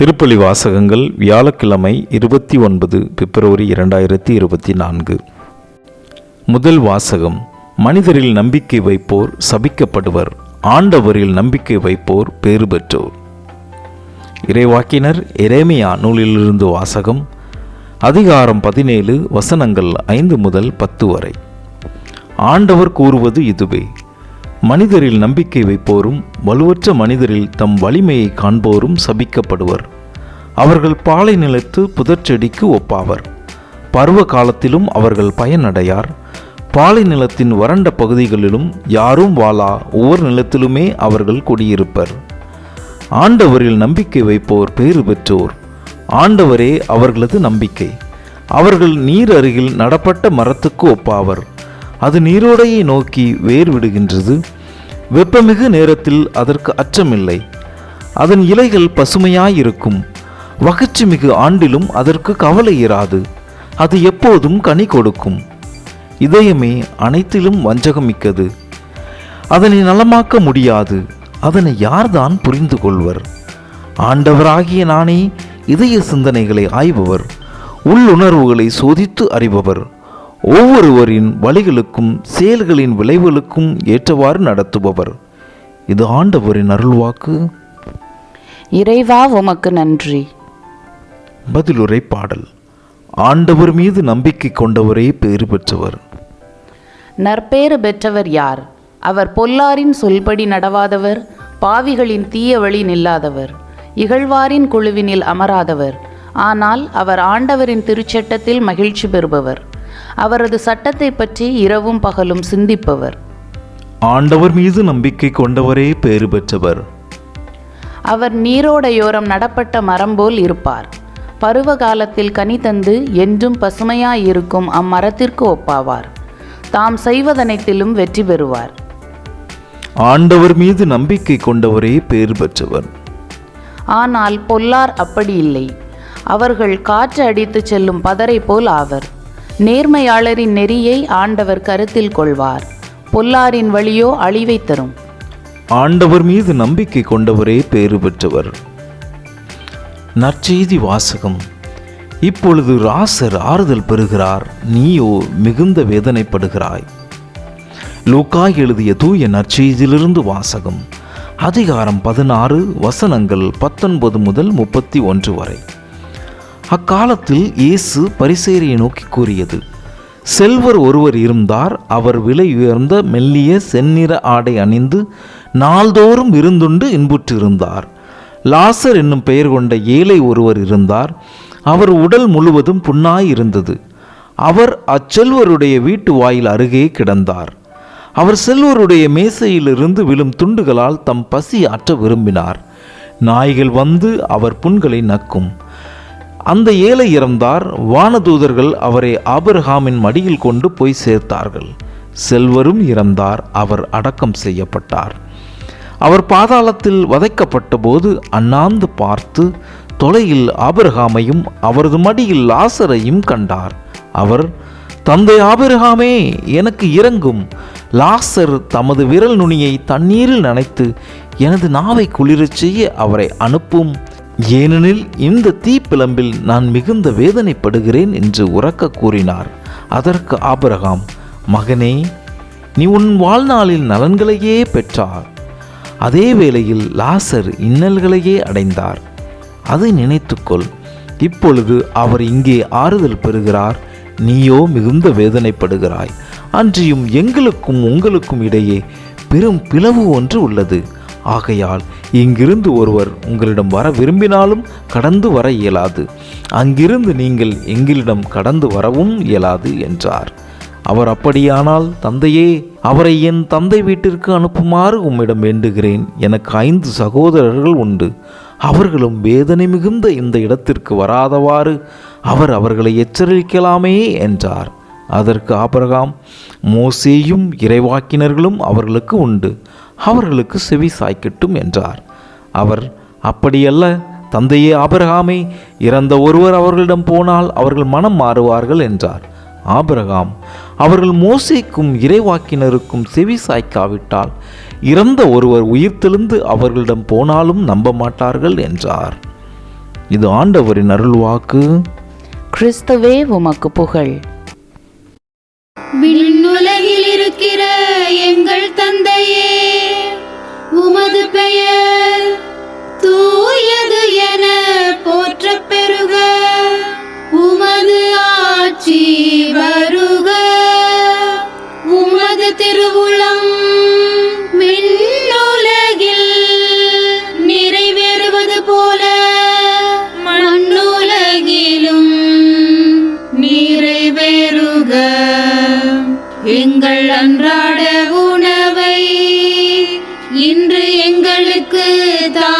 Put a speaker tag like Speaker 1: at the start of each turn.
Speaker 1: திருப்பலி வாசகங்கள் வியாழக்கிழமை இருபத்தி ஒன்பது பிப்ரவரி இரண்டாயிரத்தி இருபத்தி நான்கு. முதல் வாசகம் மனிதரில் நம்பிக்கை வைப்போர் சபிக்கப்படுவர் ஆண்டவரில் நம்பிக்கை வைப்போர் பேறு பெற்றோர். இறைவாக்கினர் எரேமியா நூலிலிருந்து வாசகம் அதிகாரம் பதினேழு வசனங்கள் ஐந்து முதல் பத்து வரை. ஆண்டவர் கூறுவது இதுவே மனிதரில் நம்பிக்கை வைப்போரும் வலுவற்ற மனிதரில் தம் வலிமையை காண்போரும் சபிக்கப்படுவர். அவர்கள் பாலை நிலத்து புதர்ச்செடிக்கு ஒப்பாவர். பருவ காலத்திலும் அவர்கள் பயனடையார். பாலை நிலத்தின் வறண்ட பகுதிகளிலும் யாரும் வாழா ஒவ்வொரு நிலத்திலுமே அவர்கள் குடியிருப்பர். ஆண்டவரில் நம்பிக்கை வைப்போர் பேறு பெற்றோர். ஆண்டவரே அவர்களது நம்பிக்கை. அவர்கள் நீர் அருகில் நடப்பட்ட மரத்துக்கு ஒப்பாவர். அது நீரோடையை நோக்கி வேர் விடுகின்றது வெப்பமிகு நேரத்தில் அதற்கு அச்சமில்லை. அதன் இலைகள் பசுமையாயிருக்கும். வகட்சி மிகு ஆண்டிலும் அதற்கு கவலை இராது. அது எப்போதும் கனி கொடுக்கும். இதயமே அனைத்திலும் வஞ்சகமிக்கது. அதனை நலமாக்க முடியாது. அதனை யார்தான் புரிந்து கொள்வர்? ஆண்டவராகிய நானே இதய சிந்தனைகளை ஆய்பவர். உள்ளுணர்வுகளை சோதித்து அறிபவர். ஒவ்வொருவரின் வழிகளுக்கும் செயல்களின் விளைவுகளுக்கும் ஏற்றவாறு நடத்துபவர். இது ஆண்டவரின் அருள்வாக்கு.
Speaker 2: இறைவா உமக்கு நன்றி.
Speaker 1: பதிலுரை பாடல். ஆண்டவர் மீது நம்பிக்கை கொண்டவரே பேறு பெற்றவர்.
Speaker 2: நற்பேறு பெற்றவர் யார்? அவர் பொல்லாரின் சொல்படி நடவாதவர் பாவிகளின் தீய வழி நில்லாதவர் இகழ்வாரின் குழுவினில் அமராதவர். ஆனால் அவர் ஆண்டவரின் திருச்சட்டத்தில் மகிழ்ச்சி பெறுபவர். அவரது சட்டத்தை பற்றி இரவும் பகலும் சிந்திப்பவர்.
Speaker 1: ஆண்டவர் மீது நம்பிக்கை கொண்டவரே பேறு பெற்றவர்.
Speaker 2: அவர் நீரோடையோரம் நடப்பட்ட மரம் போல் இருப்பார். பருவ காலத்தில் கனி தந்து என்றும் பசுமையாயிருக்கும் அம்மரத்திற்கு ஒப்பாவார். தாம் செய்வதனைத்திலும் வெற்றி பெறுவார்.
Speaker 1: ஆண்டவர் மீது நம்பிக்கை கொண்டவரே பேறு பெற்றவர்.
Speaker 2: ஆனால் பொல்லார் அப்படி இல்லை. அவர்கள் காற்று அடித்துச் செல்லும் பதரை போல் ஆவர். நேர்மையாளரின் நெறியை ஆண்டவர் கருத்தில் கொள்வார். பொல்லாரின் வழியோ அழிவை தரும்.
Speaker 1: ஆண்டவர் மீது நம்பிக்கை கொண்டவரே பேறு பெற்றவர். நற்செய்தி வாசகம். இப்பொழுது ராசர் ஆறுதல் பெறுகிறார் நீயோ மிகுந்த வேதனைப்படுகிறாய். லூக்கா எழுதிய தூய நற்செய்தியிலிருந்து வாசகம். அதிகாரம் பதினாறு வசனங்கள் பத்தொன்பது முதல் முப்பத்தி ஒன்று வரை. அக்காலத்தில் இயேசு பரிசேரியை நோக்கி கூறியது செல்வர் ஒருவர் இருந்தார் அவர் விலை உயர்ந்த மெல்லிய செந்நிற ஆடை அணிந்து நாள்தோறும் இருந்துண்டு இன்புற்றிருந்தார். லாசர் என்னும் பெயர் கொண்ட ஏழை ஒருவர் இருந்தார் அவர் உடல் முழுவதும் புண்ணாய் இருந்தது அவர் அச்செல்வருடைய வீட்டு வாயில் அருகே கிடந்தார். அவர் செல்வருடைய மேசையிலிருந்து விழும் துண்டுகளால் தம் பசி ஆற்ற விரும்பினார். நாய்கள் வந்து அவர் புண்களை நக்கும். அந்த ஏழை இறந்தார். வானதூதர்கள் அவரை ஆபிரஹாமின் மடியில் கொண்டு போய் சேர்த்தார்கள். செல்வரும் இறந்தார். அவர் அடக்கம் செய்யப்பட்டார். அவர் பாதாளத்தில் வதைக்கப்பட்ட போது அண்ணாந்து பார்த்து தொலையில் ஆபிரகாமையும் அவரது மடியில் லாசரையும் கண்டார். அவர் தந்தை ஆபிரகாமே எனக்கு இறங்கும் லாசர் தமது விரல் நுனியை தண்ணீரில் நனைத்து எனது நாவை குளிரச் செய்ய அவரை அனுப்பும். ஏனெனில் இந்த தீப்பிழம்பில் நான் மிகுந்த வேதனைப்படுகிறேன் என்று உறக்க கூறினார். அதற்கு ஆபரகாம் மகனே நீ உன் வாழ்நாளில் நலன்களையே பெற்றார் அதே வேளையில் லாசர் இன்னல்களையே அடைந்தார். அதை நினைத்துக்கொள். இப்பொழுது அவர் இங்கே ஆறுதல் பெறுகிறார். நீயோ மிகுந்த வேதனைப்படுகிறாய். அன்றியும் எங்களுக்கும் உங்களுக்கும் இடையே பெரும் பிளவு ஒன்று உள்ளது. ஆகையால் இங்கிருந்து ஒருவர் உங்களிடம் வர விரும்பினாலும் கடந்து வர இயலாது. அங்கிருந்து நீங்கள் எங்களிடம் கடந்து வரவும் இயலாது என்றார். அவர் அப்படியானால் தந்தையே அவரை என் தந்தை வீட்டிற்கு அனுப்புமாறு உம்மிடம் வேண்டுகிறேன். எனக்கு ஐந்து சகோதரர்கள் உண்டு. அவர்களும் வேதனை மிகுந்த இந்த இடத்திற்கு வராதவாறு அவர் அவர்களை எச்சரிக்கலாமே என்றார். அதற்கு ஆபரகாம் மோசேயும் இறைவாக்கினர்களும் அவர்களுக்கு உண்டு. அவர்களுக்கு செவி சாய்க்கட்டும் என்றார். அவர் அப்படியல்ல தந்தையே ஆபிரகாமே இறந்த ஒருவர் அவர்களிடம் போனால் அவர்கள் மனம் மாறுவார்கள் என்றார். ஆபிரகாம் அவர்கள் மோசேக்கும் இறைவாக்கினருக்கும் செவி சாய்க்காவிட்டால் இறந்த ஒருவர் உயிர்த்தெழுந்து அவர்களிடம் போனாலும் நம்ப மாட்டார்கள் என்றார். இது ஆண்டவரின் அருள்வாக்கு.
Speaker 2: கிறிஸ்துவே உமக்கு புகழ்.
Speaker 3: விண்ணுலகில் இருக்கிற எங்கள் தந்தையே அன்றாட உணவை இன்று எங்களுக்கு
Speaker 4: தான்